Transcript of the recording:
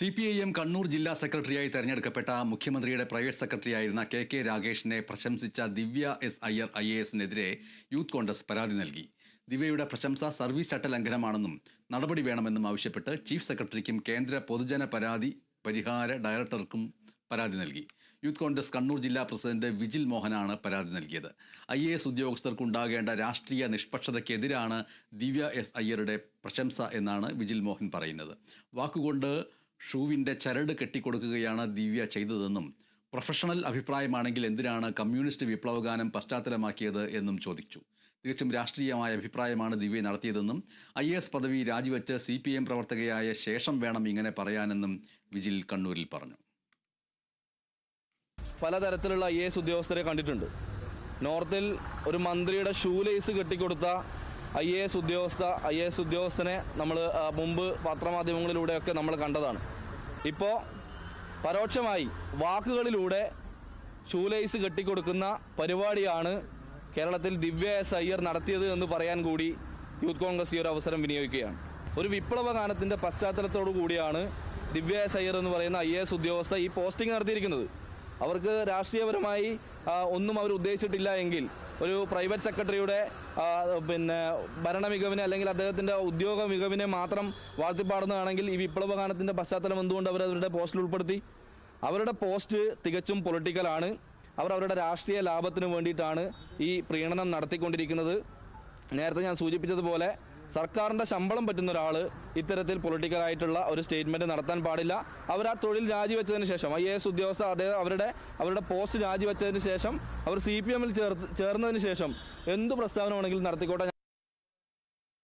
C P I M Kannur ജില്ലാ സെക്രട്ടറിയായി തെരഞ്ഞെടുക്കപ്പെട്ട മുഖ്യമന്ത്രിയുടെ പ്രൈവറ്റ് സെക്രട്ടറിയായിരുന്ന കെ കെ രാഗേഷിനെ പ്രശംസിച്ച Divya S Iyer I A എസിനെതിരെ youth Congress പരാതി നൽകി. ദിവ്യയുടെ പ്രശംസ സർവീസ് ചട്ട ലംഘനമാണെന്നും നടപടി വേണമെന്നും ആവശ്യപ്പെട്ട് ചീഫ് സെക്രട്ടറിക്കും കേന്ദ്ര പൊതുജന പരാതി പരിഹാര ഡയറക്ടർക്കും പരാതി നൽകി. യൂത്ത് കോൺഗ്രസ് കണ്ണൂർ ജില്ലാ പ്രസിഡന്റ് വിജിൽ മോഹനാണ് പരാതി നൽകിയത്. ഐ എ എസ് ഉദ്യോഗസ്ഥർക്കുണ്ടാകേണ്ട രാഷ്ട്രീയ നിഷ്പക്ഷതയ്ക്കെതിരാണ് ദിവ്യ എസ് അയ്യരുടെ പ്രശംസ എന്നാണ് വിജിൽ മോഹൻ പറയുന്നത്. വാക്കുകൊണ്ട് ഷൂവിന്റെ ചരട് കെട്ടിക്കൊടുക്കുകയാണ് ദിവ്യ ചെയ്തതെന്നും പ്രൊഫഷണൽ അഭിപ്രായമാണെങ്കിൽ എന്തിനാണ് കമ്മ്യൂണിസ്റ്റ് വിപ്ലവഗാനം പശ്ചാത്തലമാക്കിയത് എന്നും ചോദിച്ചു. തികച്ചും രാഷ്ട്രീയമായ അഭിപ്രായമാണ് ദിവ്യ നടത്തിയതെന്നും ഐ എസ് പദവി രാജിവെച്ച് സി പി എം പ്രവർത്തകയായ ശേഷം വേണം ഇങ്ങനെ പറയാനെന്നും വിജിൽ കണ്ണൂരിൽ പറഞ്ഞു. പലതരത്തിലുള്ള ഐ എസ് ഉദ്യോഗസ്ഥരെ കണ്ടിട്ടുണ്ട്. നോർത്തിൽ ഒരു മന്ത്രിയുടെ ഷൂ ലേസ് കെട്ടിക്കൊടുത്ത ഐ എ എസ് ഉദ്യോഗസ്ഥ ഐ എ എസ് ഉദ്യോഗസ്ഥനെ നമ്മൾ മുമ്പ് പത്രമാധ്യമങ്ങളിലൂടെയൊക്കെ നമ്മൾ കണ്ടതാണ്. ഇപ്പോൾ പരോക്ഷമായി വാക്കുകളിലൂടെ ഷൂലേസ് കെട്ടിക്കൊടുക്കുന്ന പരിപാടിയാണ് കേരളത്തിൽ ദിവ്യ എസ് അയ്യർ നടത്തിയത് എന്ന് പറയാൻ കൂടി യൂത്ത് കോൺഗ്രസ് ഈ ഒരു അവസരം വിനിയോഗിക്കുകയാണ്. ഒരു വിപ്ലവ ഗാനത്തിന്റെ പശ്ചാത്തലത്തോടു കൂടിയാണ് ദിവ്യ എസ് അയ്യർ എന്ന് പറയുന്ന ഐ എ എസ് ഉദ്യോഗസ്ഥ ഈ പോസ്റ്റിംഗ് നടത്തിയിരിക്കുന്നത്. അവർക്ക് രാഷ്ട്രീയപരമായി ഒന്നും അവർ ഉദ്ദേശിച്ചിട്ടില്ല എങ്കിൽ ഒരു പ്രൈവറ്റ് സെക്രട്ടറിയുടെ പിന്നെ ഭരണ മികവിനെ അല്ലെങ്കിൽ അദ്ദേഹത്തിന്റെ ഉദ്യോഗ മികവിനെ മാത്രം വാഴ്ത്തിപ്പാടുന്നതാണെങ്കിൽ ഈ വിപ്ലവ ഗാനത്തിന്റെ പശ്ചാത്തലം എന്തുകൊണ്ട് അവർ അവരുടെ പോസ്റ്റിൽ ഉൾപ്പെടുത്തി? അവരുടെ പോസ്റ്റ് തികച്ചും പൊളിറ്റിക്കലാണ് അവർ അവരുടെ രാഷ്ട്രീയ ലാഭത്തിന് വേണ്ടിയിട്ടാണ് ഈ പ്രീണനം നടത്തിക്കൊണ്ടിരിക്കുന്നത്. നേരത്തെ ഞാൻ സൂചിപ്പിച്ചതുപോലെ സർക്കാരിന്റെ ശമ്പളം പറ്റുന്ന ഒരാൾ ഇത്തരത്തിൽ പൊളിറ്റിക്കലായിട്ടുള്ള ഒരു സ്റ്റേറ്റ്മെന്റ് നടത്താൻ പാടില്ല. അവർ ആ തൊഴിൽ രാജിവെച്ചതിന് ശേഷം ഐ എ എസ് ഉദ്യോഗസ്ഥ അദ്ദേഹം അവരുടെ അവരുടെ പോസ്റ്റ് രാജിവെച്ചതിന് ശേഷം അവർ സി പി എമ്മിൽ ചേർത്ത് ചേർന്നതിന് ശേഷം എന്ത് പ്രസ്താവന വേണമെങ്കിലും നടത്തിക്കോട്ടെ